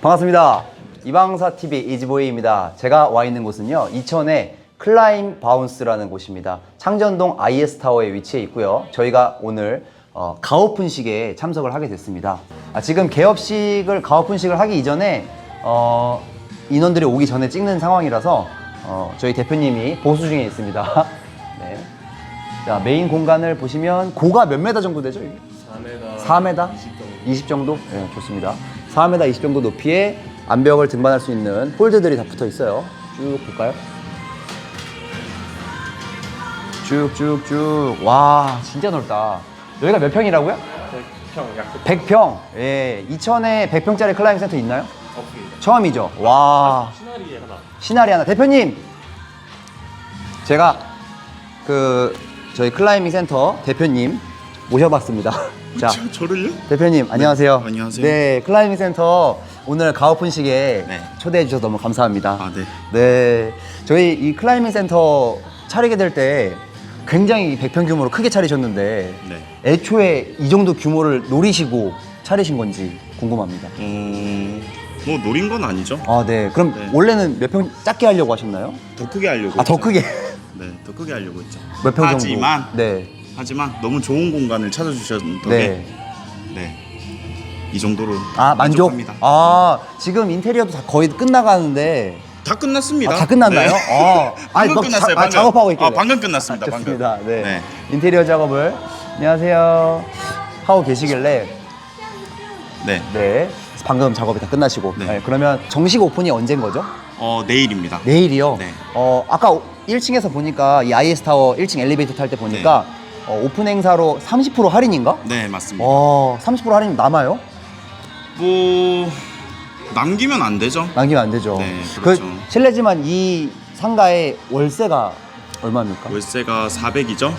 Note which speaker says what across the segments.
Speaker 1: 반갑습니다. 이방사 TV 이지보이입니다. 제가 와 있는 곳은요, 이천의 클라임 바운스라는 곳입니다. 창전동 IS 타워에 위치해 있고요. 저희가 오늘 어, 가오픈식에 참석을 하게 됐습니다. 아, 지금 개업식을 가오픈식을 하기 이전에 어, 인원들이 오기 전에 찍는 상황이라서 어, 저희 대표님이 보수 중에 있습니다. 네. 자, 메인 공간을 보시면 고가 몇 메다 정도 되죠? 이게? 4m? 20 정도? 네, 좋습니다. 4m 20 정도 높이의 암벽을 등반할 수 있는 홀드들이 다 붙어 있어요. 쭉 볼까요? 쭉쭉쭉. 와, 진짜 넓다. 여기가 몇 평이라고요?
Speaker 2: 100평 약
Speaker 1: 100평. 예, 이천에 100평짜리 클라이밍 센터 있나요?
Speaker 2: 없습니다.
Speaker 1: 처음이죠. 와,
Speaker 2: 시나리에 하나.
Speaker 1: 시나리 하나. 대표님! 제가 그 저희 클라이밍 센터 대표님 모셔봤습니다. 자,
Speaker 3: 저를요?
Speaker 1: 대표님 안녕하세요.
Speaker 3: 네, 안녕하세요.
Speaker 1: 네, 클라이밍 센터 오늘 가오픈식에
Speaker 3: 네.
Speaker 1: 초대해 주셔서 너무 감사합니다.
Speaker 3: 아, 네.
Speaker 1: 네, 저희 이 클라이밍 센터 차리게 될 때 굉장히 100평 규모로 크게 차리셨는데
Speaker 3: 네.
Speaker 1: 애초에 이 정도 규모를 노리시고 차리신 건지 궁금합니다.
Speaker 3: 어, 뭐 노린 건 아니죠.
Speaker 1: 아, 네. 그럼
Speaker 3: 네.
Speaker 1: 원래는 몇 평 작게 하려고 하셨나요?
Speaker 3: 더 크게 하려고.
Speaker 1: 아, 더
Speaker 3: 했죠.
Speaker 1: 크게.
Speaker 3: 네, 더 크게 하려고 했죠.
Speaker 1: 몇 평 정도?
Speaker 3: 하지만
Speaker 1: 네.
Speaker 3: 하지만 너무 좋은 공간을 찾아주신 덕에
Speaker 1: 네.
Speaker 3: 네. 이 정도로
Speaker 1: 아, 만족?
Speaker 3: 만족합니다.
Speaker 1: 아, 지금 인테리어도 다 거의 끝나가는데
Speaker 3: 다 끝났습니다.
Speaker 1: 아, 다 끝났나요?
Speaker 3: 네.
Speaker 1: 아, 아니,
Speaker 3: 방금
Speaker 1: 막
Speaker 3: 끝났어요.
Speaker 1: 자- 아,
Speaker 3: 방금.
Speaker 1: 작업하고 있길래.
Speaker 3: 아, 방금 끝났습니다. 방금.
Speaker 1: 좋습니다. 네.
Speaker 3: 네.
Speaker 1: 인테리어 작업을 안녕하세요 하고 계시길래
Speaker 3: 네.
Speaker 1: 네 방금 작업이 다 끝나시고
Speaker 3: 네.
Speaker 1: 네, 그러면 정식 오픈이 언제인 거죠?
Speaker 3: 어, 내일입니다.
Speaker 1: 내일이요.
Speaker 3: 네.
Speaker 1: 어 아까 1층에서 보니까 이 IS 타워 1층 엘리베이터 탈 때 보니까 어, 오픈 행사로 30% 할인인가?
Speaker 3: 네, 맞습니다.
Speaker 1: 어, 30% 할인 남아요?
Speaker 3: 뭐 남기면 안 되죠.
Speaker 1: 남기면 안 되죠.
Speaker 3: 네, 그렇죠.
Speaker 1: 그 실례지만 이 상가의 월세가 얼마입니까?
Speaker 3: 월세가 400이죠?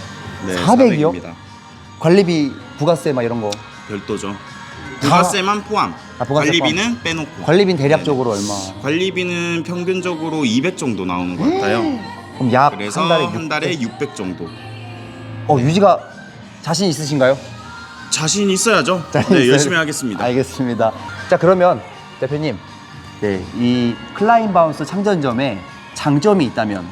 Speaker 3: 네,
Speaker 1: 400 이요?
Speaker 3: 400입니다.
Speaker 1: 관리비, 부가세 막 이런 거.
Speaker 3: 별도죠. 부가세만 포함.
Speaker 1: 아, 부가세
Speaker 3: 관리비는 빼놓고.
Speaker 1: 관리비는 대략적으로 얼마?
Speaker 3: 관리비는 평균적으로 200 정도 나오는 것 같아요.
Speaker 1: 그럼 약
Speaker 3: 그래서
Speaker 1: 한 달에
Speaker 3: 한 달에 600 정도.
Speaker 1: 어, 유지가 자신 있으신가요?
Speaker 3: 자신 있어야죠.
Speaker 1: 자신
Speaker 3: 네,
Speaker 1: 있어요?
Speaker 3: 열심히 하겠습니다.
Speaker 1: 알겠습니다. 자, 그러면 대표님, 네, 이 클라인 바운스 창전점에 장점이 있다면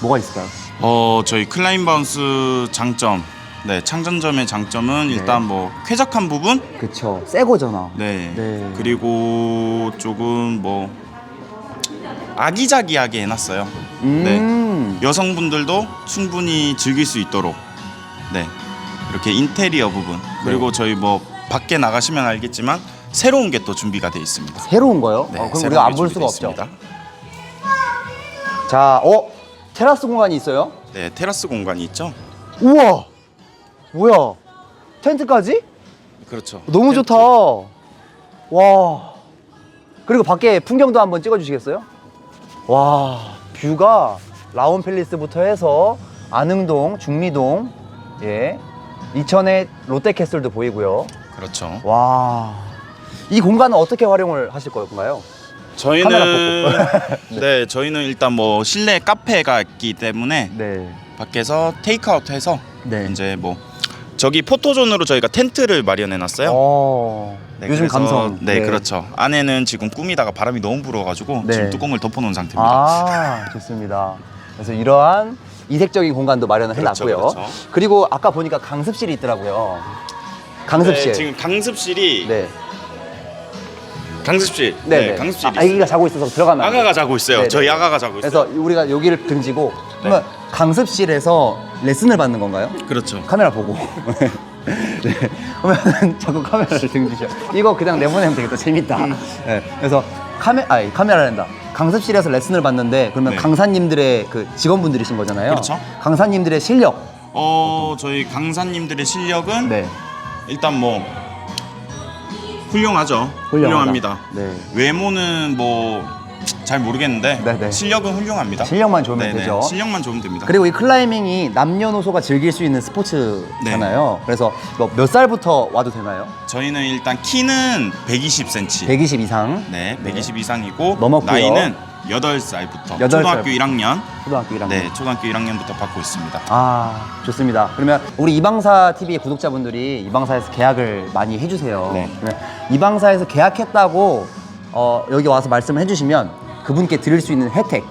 Speaker 1: 뭐가 있을까요?
Speaker 3: 어, 저희 클라인 바운스 장점. 네, 창전점의 장점은 일단 뭐 쾌적한 부분.
Speaker 1: 그쵸, 새 거잖아.
Speaker 3: 네.
Speaker 1: 네.
Speaker 3: 그리고 조금 뭐 아기자기하게 해놨어요.
Speaker 1: 음,
Speaker 3: 여성분들도 충분히 즐길 수 있도록 네 이렇게 인테리어 부분 그리고
Speaker 1: 네.
Speaker 3: 저희 뭐 밖에 나가시면 알겠지만 새로운 게 또 준비가 되어 있습니다.
Speaker 1: 새로운 거요?
Speaker 3: 네,
Speaker 1: 어, 그럼
Speaker 3: 새로운
Speaker 1: 우리가 안게볼
Speaker 3: 준비되어
Speaker 1: 수가 없죠.
Speaker 3: 있습니다.
Speaker 1: 자, 어, 테라스 공간이 있어요?
Speaker 3: 네 테라스 공간이 있죠.
Speaker 1: 우와, 뭐야, 텐트까지?
Speaker 3: 그렇죠.
Speaker 1: 너무. 좋다. 와. 그리고 밖에 풍경도 한번 찍어주시겠어요? 와, 뷰가 라온 팰리스부터 해서 안흥동, 중리동, 예, 이천의 롯데캐슬도 보이고요.
Speaker 3: 그렇죠.
Speaker 1: 와, 이 공간은 어떻게 활용을 하실 건가요?
Speaker 3: 저희는 네 저희는 일단 뭐 실내 카페가 있기 때문에
Speaker 1: 네,
Speaker 3: 밖에서 테이크아웃해서
Speaker 1: 네.
Speaker 3: 이제 뭐 저기 포토존으로 저희가 텐트를 마련해 놨어요.
Speaker 1: 어,
Speaker 3: 네,
Speaker 1: 요즘
Speaker 3: 그래서-
Speaker 1: 감성.
Speaker 3: 네, 그렇죠. 안에는 지금 꾸미다가 바람이 너무 불어가지고
Speaker 1: 네.
Speaker 3: 지금 뚜껑을 덮어놓은 상태입니다.
Speaker 1: 아, 좋습니다. 그래서 이러한 이색적인 공간도 마련을
Speaker 3: 그렇죠,
Speaker 1: 해놨고요.
Speaker 3: 그렇죠.
Speaker 1: 그리고 아까 보니까 강습실이 있더라고요. 강습실.
Speaker 3: 네, 지금 강습실이
Speaker 1: 네.
Speaker 3: 강습실.
Speaker 1: 네,
Speaker 3: 네,
Speaker 1: 네.
Speaker 3: 강습실이.
Speaker 1: 아, 아기가 자고 있어서 들어가면 안 돼요.
Speaker 3: 아가가 자고 있어요.
Speaker 1: 네,
Speaker 3: 저희
Speaker 1: 네.
Speaker 3: 아가가 자고 있어요.
Speaker 1: 그래서 우리가 여기를 등지고 그러면 강습실에서 레슨을 받는 건가요?
Speaker 3: 그렇죠.
Speaker 1: 카메라 보고. 네. 그러면 자꾸 카메라를 등지셔. 이거 그냥 내보내면 되겠다. 재밌다.
Speaker 3: 음.
Speaker 1: 네. 그래서 카메 아니 카메라란다. 강습실에서 레슨을 받는데 그러면
Speaker 3: 네.
Speaker 1: 강사님들의 그 직원분들이신 거잖아요.
Speaker 3: 그렇죠.
Speaker 1: 강사님들의 실력.
Speaker 3: 어, 저희 강사님들의 실력은
Speaker 1: 네.
Speaker 3: 일단 뭐 훌륭하죠.
Speaker 1: 훌륭하다.
Speaker 3: 훌륭합니다.
Speaker 1: 네.
Speaker 3: 외모는 뭐 잘 모르겠는데
Speaker 1: 네, 네.
Speaker 3: 실력은 훌륭합니다.
Speaker 1: 실력만 좋으면
Speaker 3: 네, 네.
Speaker 1: 되죠.
Speaker 3: 실력만 좋으면 됩니다.
Speaker 1: 그리고 이 클라이밍이 남녀노소가 즐길 수 있는 스포츠잖아요.
Speaker 3: 네.
Speaker 1: 그래서 뭐몇 살부터 와도 되나요?
Speaker 3: 저희는 일단 키는 120cm.
Speaker 1: 120 이상.
Speaker 3: 네, 120 이상이고
Speaker 1: 넘었고요.
Speaker 3: 나이는 8살부터
Speaker 1: 여덟
Speaker 3: 초등학교
Speaker 1: 살부터.
Speaker 3: 1학년
Speaker 1: 초등학교 1학년.
Speaker 3: 네 초등학교 1학년부터 받고 있습니다.
Speaker 1: 아 좋습니다. 그러면 우리 이방사 TV 구독자분들이 이방사에서 계약을 많이 해주세요.
Speaker 3: 네.
Speaker 1: 그러면 이방사에서 계약했다고 어, 여기 와서 말씀을 해주시면 그분께 드릴 수 있는 혜택.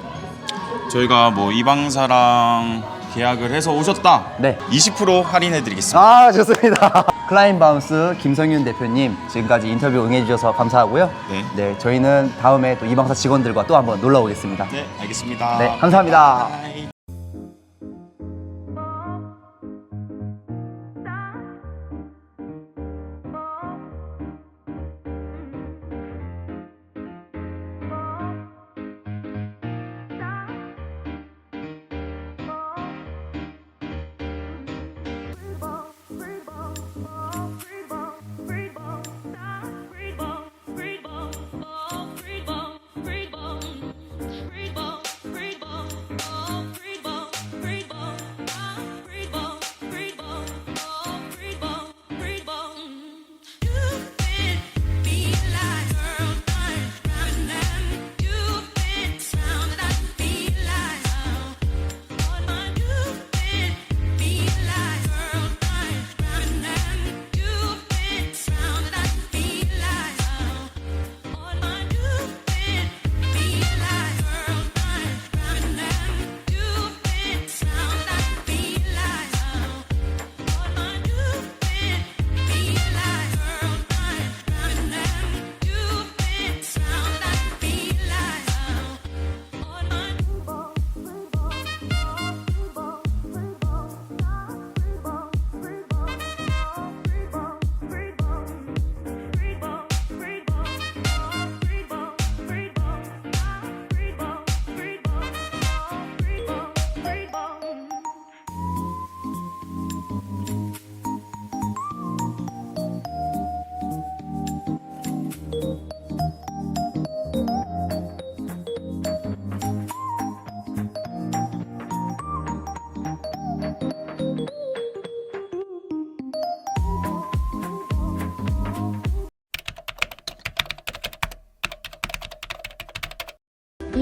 Speaker 3: 저희가 뭐 이방사랑 계약을 해서 오셨다.
Speaker 1: 네.
Speaker 3: 20% 할인해 드리겠습니다.
Speaker 1: 아 좋습니다. 클라인 바운스 김성윤 대표님 지금까지 인터뷰 응해주셔서 감사하고요.
Speaker 3: 네.
Speaker 1: 저희는 다음에 또 이방사 직원들과 또 한번 놀러 오겠습니다.
Speaker 3: 네, 알겠습니다.
Speaker 1: 네, 감사합니다.
Speaker 3: 바이.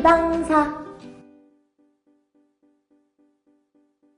Speaker 2: 이방사